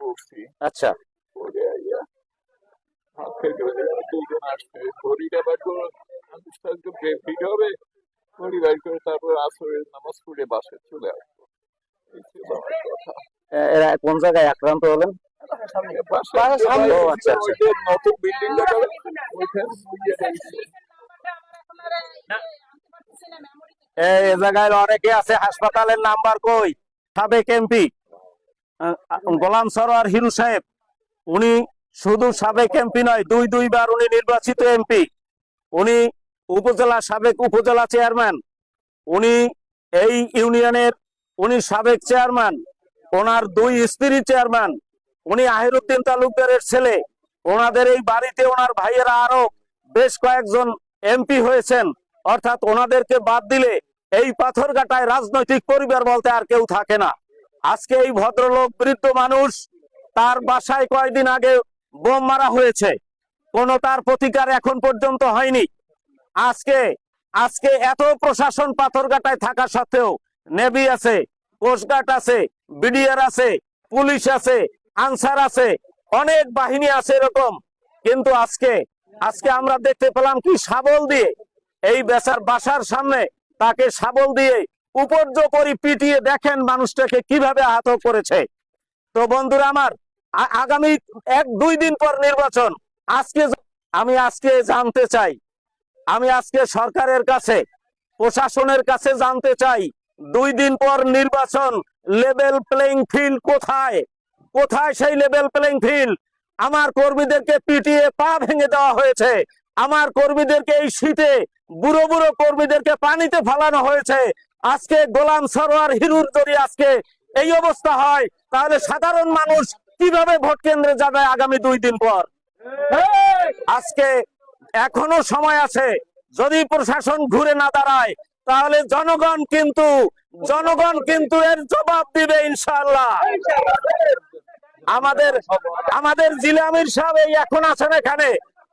পড়ছি। আচ্ছা। পড়ে আইয়া হাত থেকে দুজন আসছে ঘড়িটা বার করে আনুষ্ঠান হবে ঘড়ি বার করে তারপর আসরের নামাজ পড়ে বাসে চলে আসব। এরা কোন জায়গায় আক্রান্ত হলেন? আচ্ছা, আচ্ছা। নতুন বিল্ডিং এ জায়গায় অনেকে আছে হাসপাতালের নাম্বার কই? সাবেক এমপি। গোলাম সরোয়ার হিরু সাহেব, উনি শুধু সাবেক এমপি নয়, দুই দুইবার উনি নির্বাচিত এমপি। উনি উপজেলা সাবেক উপজেলা চেয়ারম্যান। উনি এই ইউনিয়নের উনি সাবেক চেয়ারম্যান, ওনার দুই স্ত্রী চেয়ারম্যান। উনি আহিরুদ্দিন তালুকদারের ছেলে। ওনাদের এই বাড়িতে ওনার ভাইয়েরা আরও বেশ কয়েকজন এমপি হয়েছেন। অর্থাৎ ওনাদেরকে বাদ দিলে এই পাথরঘাটায় রাজনৈতিক পরিবার বলতে আর কেউ থাকে না। আজকে এই ভদ্রলোক, বৃদ্ধ মানুষ, তার বাসায় কয়েকদিন আগে বোম মারা হয়েছে। কোনো তার প্রতিকার এখন পর্যন্ত হয়নি। আজকে আজকে এত প্রশাসন পাথরঘাটায় থাকা সত্ত্বেও নেভি আছে কোস্টগার্ড আছে, বিডিআর আছে, পুলিশ আছে, আনসার আছে, অনেক বাহিনী আছে এরকম। কিন্তু আজকে আজকে আমরা দেখতে পেলাম কি শাবল দিয়ে এই বেচার বাসার সামনে তাকে শাবল দিয়ে উপর্যপরি পিটিয়ে দেখেন মানুষটাকে কীভাবে আহত করেছে। তো বন্ধুরা আমার আগামী এক দুই দিন পর নির্বাচন, আজকে আমি আজকে জানতে চাই, আমি আজকে সরকারের কাছে, প্রশাসনের কাছে জানতে চাই, দুই দিন পর নির্বাচন লেভেল প্লেইং ফিল্ড কোথায়? কোথায় সেই লেভেল প্লেইং ফিল্ড আমার কর্মীদেরকে পিটিয়ে পা ভেঙে দেওয়া হয়েছে। আমার কর্মীদেরকে এই শীতে, বুড়ো বুড়ো কর্মীদেরকে পানিতে ফালানো হয়েছে। আজকে গোলাম সরোয়ার হিরুর যদি আজকে এই অবস্থা হয়, তাহলে সাধারণ মানুষ কীভাবে ভোট কেন্দ্রে যাবে আগামী দুই দিন পর? আজকে এখনও সময় আছে, যদি প্রশাসন ঘুরে না দাঁড়ায়, তাহলে জনগণ কিন্তু জনগণ কিন্তু এর জবাব দিবে ইনশাআল্লাহ। আমাদের আমাদের জিলা আমির সাহেব এই এখন আছেন এখানে।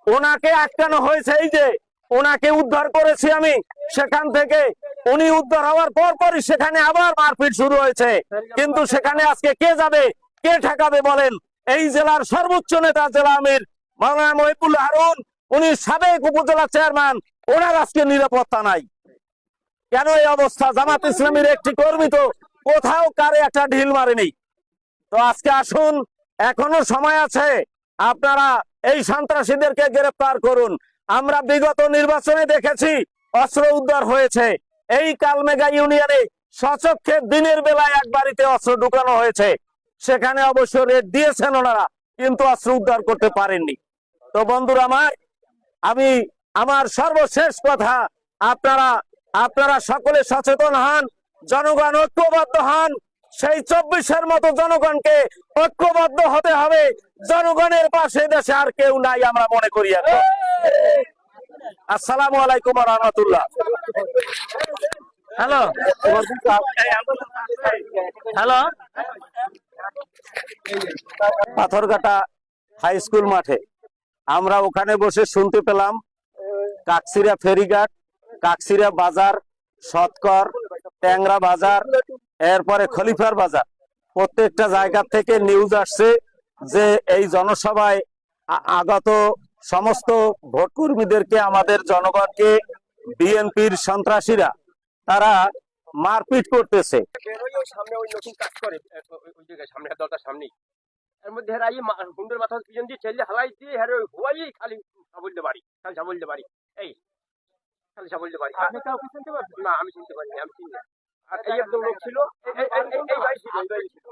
ওনাকে আটকানো হয়েছে এই যে, ওনাকে উদ্ধার করেছি আমি সেখান থেকে। উনি উদ্ধার হওয়ার পর পরই সেখানে আবার মারপিট শুরু হয়েছে। কিন্তু সেখানে আজকে কে যাবে, কে ঠেকাবে বলেন? এই জেলার সর্বোচ্চ নেতা জেলা আমির মাওলানা মহিবুল হারুন, উনি সাবেক উপজেলা চেয়ারম্যান, ওনার আজকে নিরাপত্তা নাই। কেন এই অবস্থা? জামাত ইসলামের একটি কর্মী তো, কোথাও কারে একটা ঢিল মারেনি। তো আজকে আসুন, এখনও সময় আছে, আপনারা এই সন্ত্রাসীদেরকে গ্রেফতার করুন। আমরা বিগত নির্বাচনে দেখেছি, অস্ত্র উদ্ধার হয়েছে। এই কালমেগা ইউনিয়নে সচক্ষে দিনের বেলায় এক বাড়িতে অস্ত্র ঢুকানো হয়েছে। সেখানে অবশ্য রেড দিয়েছেন ওনারা, কিন্তু অস্ত্র উদ্ধার করতে পারেননি। তো বন্ধুরা আমার, আমি আমার সর্বশেষ কথা, আপনারা আপনারা সকলে সচেতন হন, জনগণ ঐক্যবদ্ধ হন, সেই চব্বিশের মতো জনগণকে ঐক্যবদ্ধ হতে হবে। জনগণের পাশে দেশে আর কেউ নাই আমরা মনে করি এখন। আসসালামু আলাইকুম রহমতুল্লাহ। Hello hello Patharghata high school মাঠে। আমরা ওখানে বসে শুনতে পেলাম কাকসিরা ফেরিঘাট কাকসিরা বাজার সৎকর ট্যাংরা বাজার এরপরে খলিফার বাজার। প্রত্যেকটা জায়গা থেকে নিউজ আসছে যে এই জনসভায় আগত সমস্ত ভোট কর্মীদেরকে আমাদের জনগণকে বিএনপির সন্ত্রাসীরা তারা মারপিট করতেছে। সামনে ওই নতুন কাজ করে। ওই- জায়গায় সামনে সামনেই। এর মধ্যে হেরা এই হুন্ডের মাথা পিছন দিয়ে হালাই দিয়ে হেরে ওই হুয়াই খালি সাবলতে পারি। খালি সাবলতে পারি। এই খালি সাবলতে পারি। আপনি কাউকে চিনতে না আমি চিনতে পারিনি আমি চিনি আর এই একদম লোক ছিল এই- এই- এই- এই- এই ভাই ছিল এই ভাই ছিল।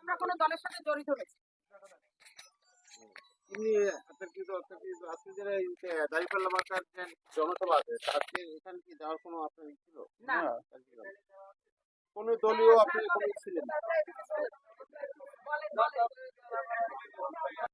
আমরা কোনো দলের সাথে জড়িত নেই। তিনি আপনার কি আপনার কি আজকে যে দাঁড়িপাল্লা মার্কার যে জনসভা আছে আজকে এখানে কি যাওয়ার কোনো আপনার ছিল না। কোন দলীয় আপনি কোনো ছিলেন